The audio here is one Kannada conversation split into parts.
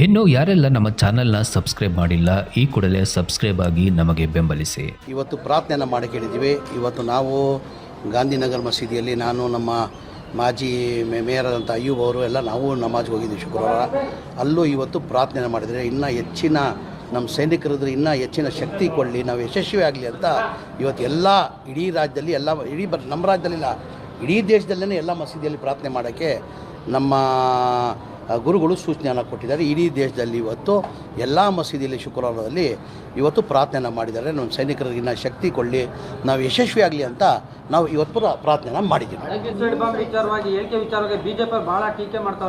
ಇನ್ನು ಯಾರೆಲ್ಲ ನಮ್ಮ ಚಾನೆಲ್ನ ಸಬ್ಸ್ಕ್ರೈಬ್ ಮಾಡಿಲ್ಲ, ಈ ಕೂಡಲೇ ಸಬ್ಸ್ಕ್ರೈಬ್ ಆಗಿ ನಮಗೆ ಬೆಂಬಲಿಸಿ. ಇವತ್ತು ಪ್ರಾರ್ಥನೆಯನ್ನು ಮಾಡಿ ಕೇಳಿದ್ದೀವಿ ಇವತ್ತು ನಾವು ಗಾಂಧಿನಗರ ಮಸೀದಿಯಲ್ಲಿ ನಾನು, ನಮ್ಮ ಮಾಜಿ ಮೇಯರ್ ಆದಂಥ ಅಯ್ಯೂಬ್ ಅವರು ಎಲ್ಲ ನಾವು ನಮಾಜ್ಗೆ ಹೋಗಿದ್ದೀವಿ ಶುಕ್ರವಾರ. ಅಲ್ಲೂ ಇವತ್ತು ಪ್ರಾರ್ಥನೆ ಮಾಡಿದರೆ ಇನ್ನೂ ಹೆಚ್ಚಿನ ನಮ್ಮ ಸೈನಿಕರಿದ್ರೆ ಇನ್ನೂ ಹೆಚ್ಚಿನ ಶಕ್ತಿ ಕೊಡಲಿ, ನಾವು ಯಶಸ್ವಿ ಆಗಲಿ ಅಂತ ಇವತ್ತು ಎಲ್ಲ ಇಡೀ ರಾಜ್ಯದಲ್ಲಿ ಎಲ್ಲ ಇಡೀ ಬರ್, ನಮ್ಮ ರಾಜ್ಯದಲ್ಲಿಲ್ಲ, ಇಡೀ ದೇಶದಲ್ಲೇ ಎಲ್ಲ ಮಸೀದಿಯಲ್ಲಿ ಪ್ರಾರ್ಥನೆ ಮಾಡೋಕ್ಕೆ ನಮ್ಮ ಗುರುಗಳು ಸೂಚನೆಯನ್ನು ಕೊಟ್ಟಿದ್ದಾರೆ. ಇಡೀ ದೇಶದಲ್ಲಿ ಇವತ್ತು ಎಲ್ಲ ಮಸೀದಿಯಲ್ಲಿ ಶುಕ್ರವಾರದಲ್ಲಿ ಇವತ್ತು ಪ್ರಾರ್ಥನೆ ಮಾಡಿದ್ದಾರೆ. ನಮ್ಮ ಸೈನಿಕರಿಗಿನ ಶಕ್ತಿ ಕೊಡಲಿ ನಾವು ಯಶಸ್ವಿ ಆಗಲಿ ಅಂತ ನಾವು ಇವತ್ತು ಪ್ರ- ಪ್ರಾರ್ಥನೆ ಮಾಡಿದ್ದೀವಿ.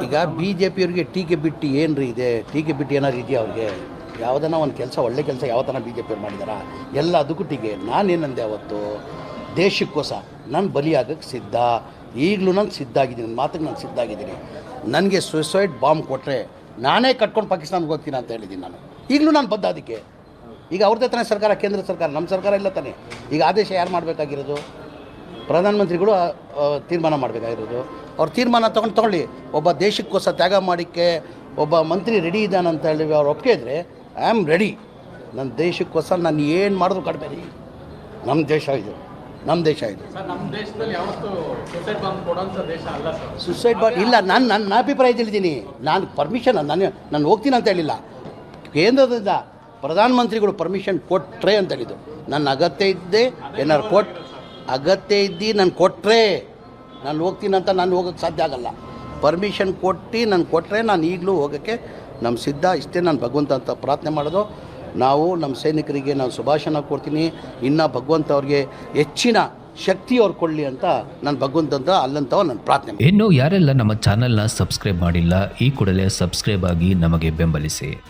ಈಗ ಬಿ ಜೆ ಪಿಯವ್ರಿಗೆ ಟೀಕೆ ಬಿಟ್ಟು ಏನು ರೀ ಇದೆ? ಟೀಕೆ ಬಿಟ್ಟು ಏನಾರು ಇದೆಯಾ ಅವ್ರಿಗೆ? ಯಾವುದನ್ನ ಒಂದು ಕೆಲಸ ಒಳ್ಳೆ ಕೆಲಸ ಯಾವ ಥರ ಬಿ ಜೆ ಪಿಯವ್ರು ಮಾಡಿದಾರ? ಎಲ್ಲ ಅದಕ್ಕೂ ಟೀಕೆ ನಾನೇನಂದೆ ಅವತ್ತು ದೇಶಕ್ಕೋಸ ನಾನು ಬಲಿಯಾಗಕ್ಕೆ ಸಿದ್ಧ. ಈಗಲೂ ನಾನು ಸಿದ್ಧಾಗಿದ್ದೀನಿ ನನ್ನ ಮಾತಿಗೆ ನಾನು ಸಿದ್ಧಾಗಿದ್ದೀನಿ ನನಗೆ ಸುಸೈಡ್ ಬಾಂಬ್ ಕೊಟ್ಟರೆ ನಾನೇ ಕಟ್ಕೊಂಡು ಪಾಕಿಸ್ತಾನಕ್ಕೆ ಹೋಗ್ತೀನಿ ಅಂತ ಹೇಳಿದ್ದೀನಿ ನಾನು. ಈಗಲೂ ನಾನು ಬದ್ಧ ಅದಕ್ಕೆ. ಈಗ ಅವ್ರದ್ದೇ ತಾನೇ ಸರ್ಕಾರ, ಕೇಂದ್ರ ಸರ್ಕಾರ, ನಮ್ಮ ಸರ್ಕಾರ ಇಲ್ಲ ತಾನೇ. ಈಗ ಆದೇಶ ಯಾರು ಮಾಡಬೇಕಾಗಿರೋದು? ಪ್ರಧಾನಮಂತ್ರಿಗಳು ತೀರ್ಮಾನ ಮಾಡಬೇಕಾಗಿರೋದು. ಅವ್ರ ತೀರ್ಮಾನ ತೊಗೊಂಡು ತೊಗೊಳ್ಳಿ, ಒಬ್ಬ ದೇಶಕ್ಕೋಸ್ಕರ ತ್ಯಾಗ ಮಾಡೋಕ್ಕೆ ಒಬ್ಬ ಮಂತ್ರಿ ರೆಡಿ ಇದ್ದಾನಂತ ಹೇಳಿ ಅವ್ರು ಒಪ್ಪಿಗೆ ಇದ್ದರೆ ಐ ಆಮ್ ರೆಡಿ ನನ್ನ ದೇಶಕ್ಕೋಸ್ಕರ ನಾನು ಏನು ಮಾಡಿದ್ರು ಕಡಿಮೆ. ನಮ್ಮ ದೇಶ ಇದು. ನಮ್ಮ ದೇಶ ಇದು. ಸುಸೈಡ್ ನಮ್ಮ ದೇಶದಲ್ಲಿ ಯಾವತ್ತೂ ಸೂಸೈಡ್ ಬಾಂಬ್ ಇಲ್ಲ ನಾನು ನನ್ನ ಅಭಿಪ್ರಾಯ ತಿಳಿದ್ದೀನಿ ನಾನು ಪರ್ಮಿಷನ್ ನಾನು ನಾನು ಹೋಗ್ತೀನಿ ಅಂತ ಹೇಳಿಲ್ಲ. ಕೇಂದ್ರದಿಂದ ಪ್ರಧಾನಮಂತ್ರಿಗಳು ಪರ್ಮಿಷನ್ ಕೊಟ್ಟರೆ ಅಂತ ಹೇಳಿದ್ದು. ನನ್ನ ಅಗತ್ಯ ಇದ್ದೆ ಏನಾರು ಕೊಟ್ಟು ಅಗತ್ಯ ಇದ್ದು ನಾನು ಕೊಟ್ಟರೆ ನಾನು ಹೋಗ್ತೀನಿ ಅಂತ ನಾನು ಹೋಗೋಕ್ಕೆ ಸಾಧ್ಯ ಆಗಲ್ಲ. ಪರ್ಮಿಷನ್ ಕೊಟ್ಟು ನಾನು ಕೊಟ್ಟರೆ ನಾನು ಈಗಲೂ ಹೋಗೋಕ್ಕೆ ನಮ್ಮ ಸಿದ್ಧ ಇಷ್ಟೇ ನಾನು ಭಗವಂತ ಅಂತ ಪ್ರಾರ್ಥನೆ ಮಾಡೋದು. ನಾವು ನಮ್ಮ ಸೈನಿಕರಿಗೆ ನಾನು ಶುಭಾಷಣ ಕೊಡ್ತೀನಿ ಇನ್ನು ಭಗವಂತ ಅವ್ರಿಗೆ ಹೆಚ್ಚಿನ ಶಕ್ತಿ ಅವ್ರು ಕೊಡಲಿ ಅಂತ ನಾನು ಭಗವಂತ ಅಲ್ಲಂತವ ನಾನು ಪ್ರಾರ್ಥನೆ. ಇನ್ನು ಯಾರೆಲ್ಲ ನಮ್ಮ ಚಾನೆಲ್ನ ಸಬ್ಸ್ಕ್ರೈಬ್ ಮಾಡಿಲ್ಲ, ಈ ಕೂಡಲೇ ಸಬ್ಸ್ಕ್ರೈಬ್ ಆಗಿ ನಮಗೆ ಬೆಂಬಲಿಸಿ